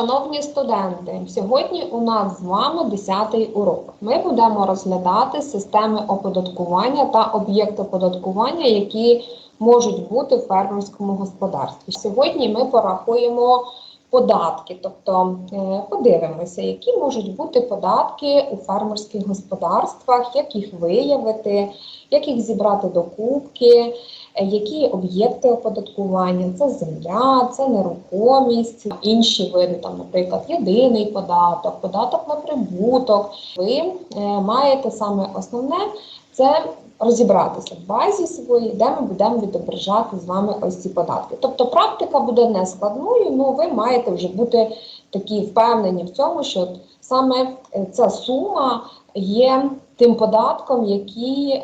Шановні студенти, сьогодні у нас з вами 10-й урок. Ми будемо розглядати системи оподаткування та об'єкти оподаткування, які можуть бути в фермерському господарстві. Сьогодні ми порахуємо податки, тобто е, подивимося, які можуть бути податки у фермерських господарствах, як їх виявити, як їх зібрати до кубки, е, які об'єкти оподаткування, це земля, це нерухомість, інші види, там, наприклад, єдиний податок, податок на прибуток. Ви е, маєте саме основне це розібратися в базі своїй, де ми будемо відображати з вами ось ці податки. Тобто практика буде не складною, але ви маєте вже бути такі впевнені в цьому, що саме е, ця сума є тим податком, який е,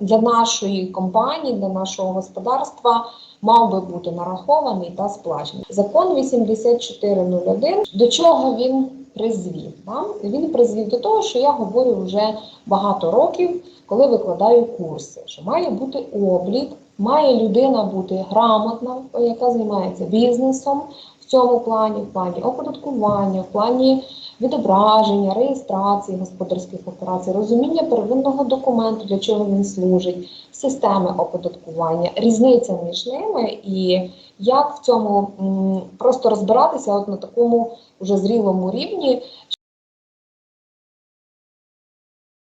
для нашої компанії, для нашого господарства мав би бути нарахований та сплачений. Закон 8401, до чого він призвів? Він призвів до того, що я говорю вже багато років, коли викладаю курси, що має бути облік, має людина бути грамотна, яка займається бізнесом в цьому плані, в плані оподаткування, в плані відображення, реєстрації господарських операцій, розуміння первинного документу, для чого він служить, системи оподаткування, різниця між ними і як в цьому просто розбиратися от на такому вже зрілому рівні,